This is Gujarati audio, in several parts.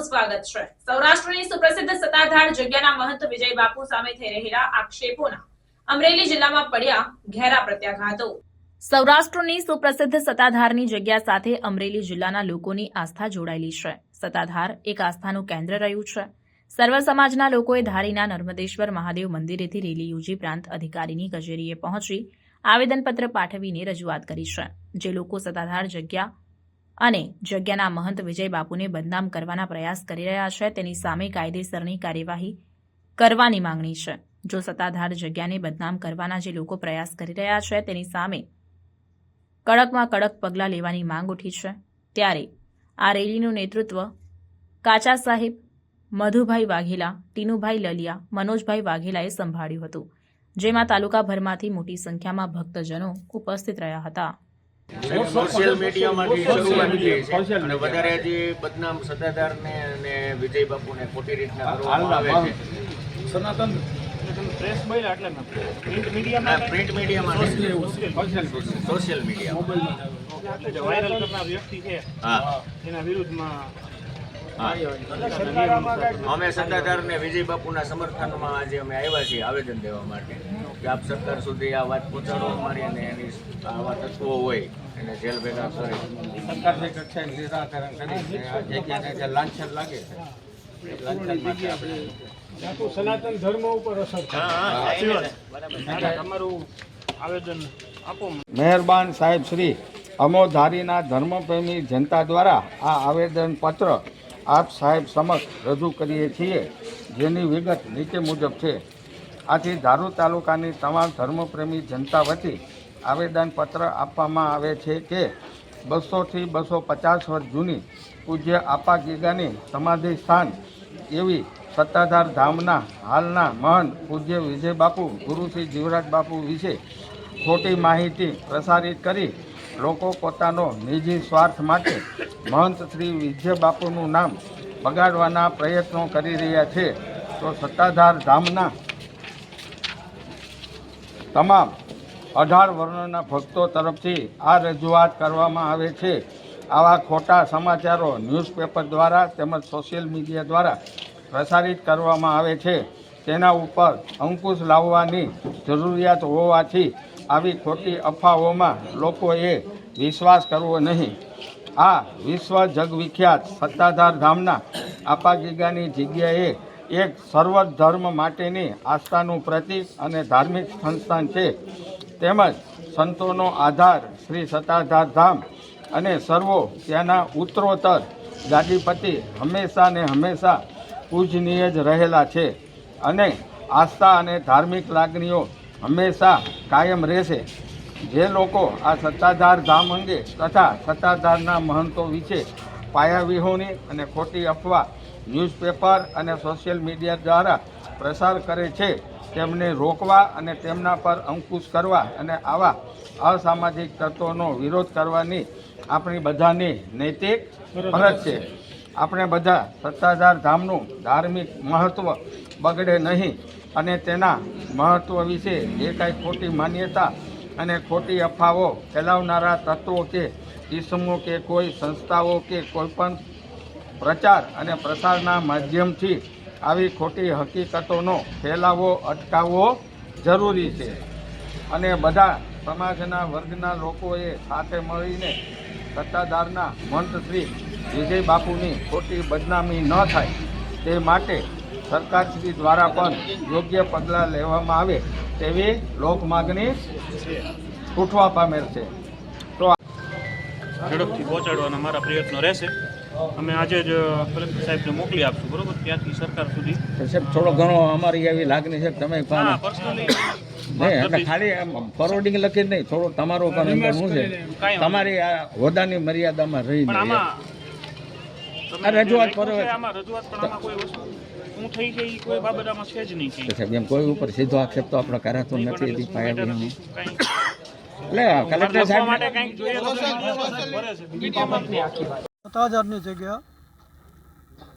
સ્વાગત છે. સૌરાષ્ટ્રની સુપ્રસિદ્ધ સત્તાધાર જગ્યાના મહંત વિજય બાપુ સામે થઈ રહેલા આક્ષેપોના અમરેલી જિલ્લામાં પડ્યા ઘેરા પ્રત્યાઘાતો. સૌરાષ્ટ્રની સુપ્રસિદ્ધ સત્તાધારની જગ્યા સાથે અમરેલી જિલ્લાના લોકોની આસ્થા જોડાયેલી છે. સત્તાધાર એક આસ્થાનું કેન્દ્ર રહ્યું છે. સર્વ સમાજના લોકોએ ધારીના નર્મદેશ્વર મહાદેવ મંદિરેથી રેલી યોજી પ્રાંત અધિકારીની કચેરીએ પહોંચી આવેદનપત્ર પાઠવીને રજૂઆત કરી છે. જે લોકો સત્તાધાર જગ્યા અને જગ્યાના મહંત વિજય બાપુને બદનામ કરવાના પ્રયાસ કરી રહ્યા છે, તેની સામે કાયદેસરની કાર્યવાહી કરવાની માંગણી છે. જો સત્તાધાર જગ્યાને બદનામ કરવાના જે લોકો પ્રયાસ કરી રહ્યા છે, તેની સામે કડકમાં કડક પગલાં લેવાની માંગ ઉઠી છે. ત્યારે આ રેલીનું નેતૃત્વ કાચા સાહેબ મધુભાઈ વાઘેલા, ટીનુભાઈ લલિયા, મનોજભાઈ વાઘેલાએ સંભાળ્યું હતું, જેમાં તાલુકાભરમાંથી મોટી સંખ્યામાં ભક્તજનો ઉપસ્થિત રહ્યા હતા. સોશિયલ મીડિયામાંથી શરૂઆત થઈ. છે અને વધારે જે બદનામ સત્તાધારને અને વિજય બાપુને ખોટી રીતના કરવામાં આવે છે. સનાતન. પ્રેસ બન્યા એટલે પ્રિન્ટ મીડિયામાં પ્રિન્ટ મીડિયામાં સોશિયલ મીડિયામાં વાયરલ કરનાર વ્યક્તિ છે. એના વિરુદ્ધમાં અમે સત્તાધાર ને વિજય બાપુના સમર્થનમાં આજે અમે આવ્યા છીએ આવેદન દેવા માટે કે આપ સરકાર સુધી આ વાત પહોંચાડો અમારી અને એની આવા તત્વો હોય. એને જેલ ભેગા કરી. સરકારની કક્ષાએ નિરાકરણ કરી આ જગ્યાને જે લાંછન લાગે છે લાંછન માટે આપણે સનાતન ધર્મ ઉપર અસર તમારું આવેદન આપો. મહેરબાન સાહેબ શ્રી અમોધારીના ધર્મપ્રેમી જનતા દ્વારા આ આવેદન પત્ર આપ સાહેબ સમક્ષ રજૂ કરીએ છીએ જેની વિગત નીચે મુજબ છે. આથી ધારૂ તાલુકાની તમામ ધર્મપ્રેમી જનતા વતી આવેદન પત્ર આપવામાં આવે છે કે બસોથી બસો પચાસ વર્ષ જૂની પૂજ્ય આપા ગીગાની સમાધિ સ્થાન એવી સત્તાધાર ધામના હાલના મહંત પૂજ્ય વિજય બાપુ ગુરુશ્રી જીવરાજ બાપુ વિશે ખોટી માહિતી પ્રસારિત કરી લોકો પોતાનો નિજી સ્વાર્થ માટે મહંત શ્રી વિજય બાપુનું નામ બગાડવાના પ્રયત્નો કરી રહ્યા છે. તો સત્તાધાર ધામના તમામ અઢાર વર્ણના ભક્તો તરફથી આ રજૂઆત કરવામાં આવે છે. આવા ખોટા સમાચારો ન્યૂઝપેપર દ્વારા તેમજ સોશિયલ મીડિયા દ્વારા પ્રસારિત કરવામાં આવે છે. તેના ઉપર અંકુશ લાવવાની જરૂરિયાત હોવાથી આવી ખોટી અફવાઓમાં લોકોએ વિશ્વાસ કરવો નહીં. આ વિશ્વ જગવિખ્યાત સત્તાધાર ધામના આપા ગીગાની જગ્યાએ એક સર્વ ધર્મ માટેની આસ્થાનું પ્રતીક અને ધાર્મિક સંસ્થાન છે. તેમજ સંતોનો આધાર શ્રી સત્તાધાર ધામ અને સર્વો ત્યાંના ઉત્તરોત્તર ગાદીપતિ હંમેશા ને હંમેશા પૂજનીય જ રહેલા છે અને આસ્થા અને ધાર્મિક લાગણીઓ હંમેશા કાયમ રહેશે. જે લોકો આ સત્તાધાર ધામ અંગે તથા સત્તાધારના મહંતો વિશે પાયાવિહોણી અને ખોટી અફવા ન્યૂઝપેપર અને સોશિયલ મીડિયા દ્વારા પ્રસાર કરે છે તેમને રોકવા અને તેમના પર અંકુશ કરવા અને આવા અસામાજિક તત્વોનો વિરોધ કરવાની આપણી બધાની નૈતિક ફરજ છે. આપણે બધા સત્તાધાર ધામનું ધાર્મિક મહત્ત્વ બગડે નહીં અને તેના મહત્ત્વ વિશે જે કાંઈ ખોટી માન્યતા અને ખોટી અફવાઓ ફેલાવનારા તત્વો કે ઇસમો કે કોઈ સંસ્થાઓ કે કોઈપણ પ્રચાર અને પ્રસારના માધ્યમથી આવી ખોટી હકીકતોનો ફેલાવો, અટકાવવો જરૂરી છે. અને બધા સમાજના વર્ગના લોકોએ સાથે મળીને સત્તાધારના મંતત્રી વિજય બાપુની ખોટી બદનામી ન થાય, તે માટે સરકારશ્રી દ્વારા પણ યોગ્ય પગલાં લેવામાં આવે તેવી લોક માગણી ઉઠવા પામેલ છે. ઝડપથી પહોંચાડવાના મારા પ્રયત્નો રહેશે. અમે આજે જ કલેક્ટર સાહેબને મોકલી આપશું બરોબર? ત્યાંથી સરકાર સુધી. સાહેબ થોડો ઘણો અમારી એવી લાગણી છે કે તમે પર્સનલી ખાલી ફોરવર્ડિંગ લખી જ નહીં થોડો તમારો પણ અંદર શું છે? તમારી આ હોદાની મર્યાદામાં રહી રજૂઆત કરો. રજૂઆત પણ આમાં કોઈ વસ્તુ શું થઈ છે એ કોઈ બાબત છે જ નહીં સાહેબ એમ કોઈ ઉપર સીધો આક્ષેપ તો આપણે કરાતો નથી એટલે કલેક્ટર સાહેબ માટે કંઈક જોઈએ સત્તાધારની જગ્યા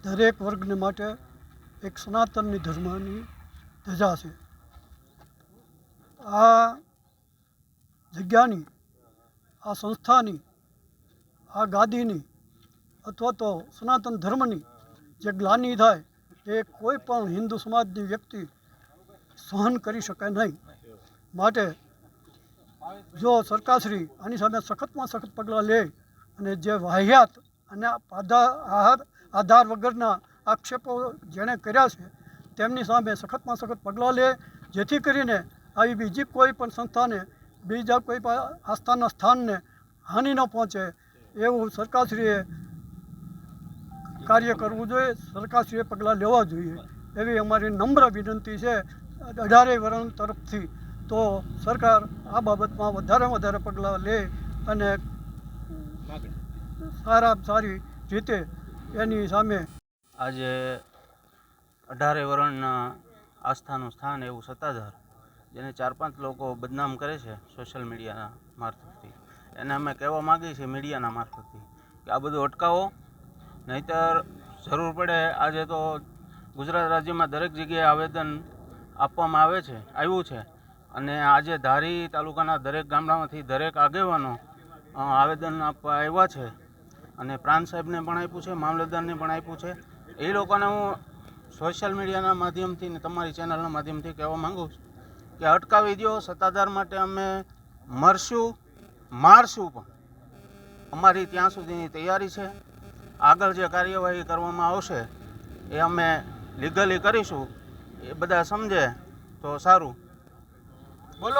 દરેક વર્ગને માટે એક સનાતનની ધર્મની ધજા છે. આ જગ્યાની, આ સંસ્થાની, આ ગાદીની અથવા તો સનાતન ધર્મની જે ગ્લાનિ થાય એ કોઈ પણ હિન્દુ સમાજની વ્યક્તિ સહન કરી શકે નહીં. માટે જો સરકારશ્રી આની સામે સખતમાં સખત પગલાં લે અને જે વાહિયાત અને આધાર આહાર, આધાર વગરના આક્ષેપો જેણે કર્યા છે, તેમની સામે સખતમાં સખત પગલાં લે, જેથી કરીને આવી બીજી કોઈ પણ સંસ્થાને, બીજા કોઈ પણ આસ્થાના સ્થાનને હાનિ ન પહોંચે, એવું સરકારશ્રીએ કાર્ય કરવું જોઈએ, સરકારશ્રીએ પગલાં લેવા જોઈએ. એવી અમારી નમ્ર વિનંતી છે અઢારેય વર્ણ તરફથી. તો સરકાર આ બાબતમાં વધારેમાં વધારે પગલાં લે અને સારા સારી રીતે એની સામે. આજે અઢારે વર્ણના આસ્થાનું સ્થાન એવું સત્તાધાર, જેને ચાર પાંચ લોકો બદનામ કરે છે સોશિયલ મીડિયાના મારફતથી. એને અમે કહેવા માગીએ છીએ મીડિયાના મારફતથી કે આ બધું અટકાવો, નહીંતર જરૂર પડે આજે તો ગુજરાત રાજ્યમાં દરેક જગ્યાએ આવેદન આપવામાં આવે છે, આવ્યું છે. અને આજે ધારી તાલુકાના દરેક ગામડામાંથી દરેક આગેવાનો આવેદન આપવા આવ્યા છે. અને પ્રાંત સાહેબને પણ આપ્યું છે, મામલતદારને પણ આપ્યું છે. એ લોકોને હું સોશિયલ મીડિયાના માધ્યમથી ને તમારી ચેનલના માધ્યમથી કહેવા માગું છું કે અટકાવી દો સત્તાધાર માટે અમે મરશું, મારશું પણ. અમારી ત્યાં સુધીની તૈયારી છે. આગળ જે કાર્યવાહી કરવામાં આવશે એ અમે લીગલી કરીશું. એ બધા સમજે તો સારું.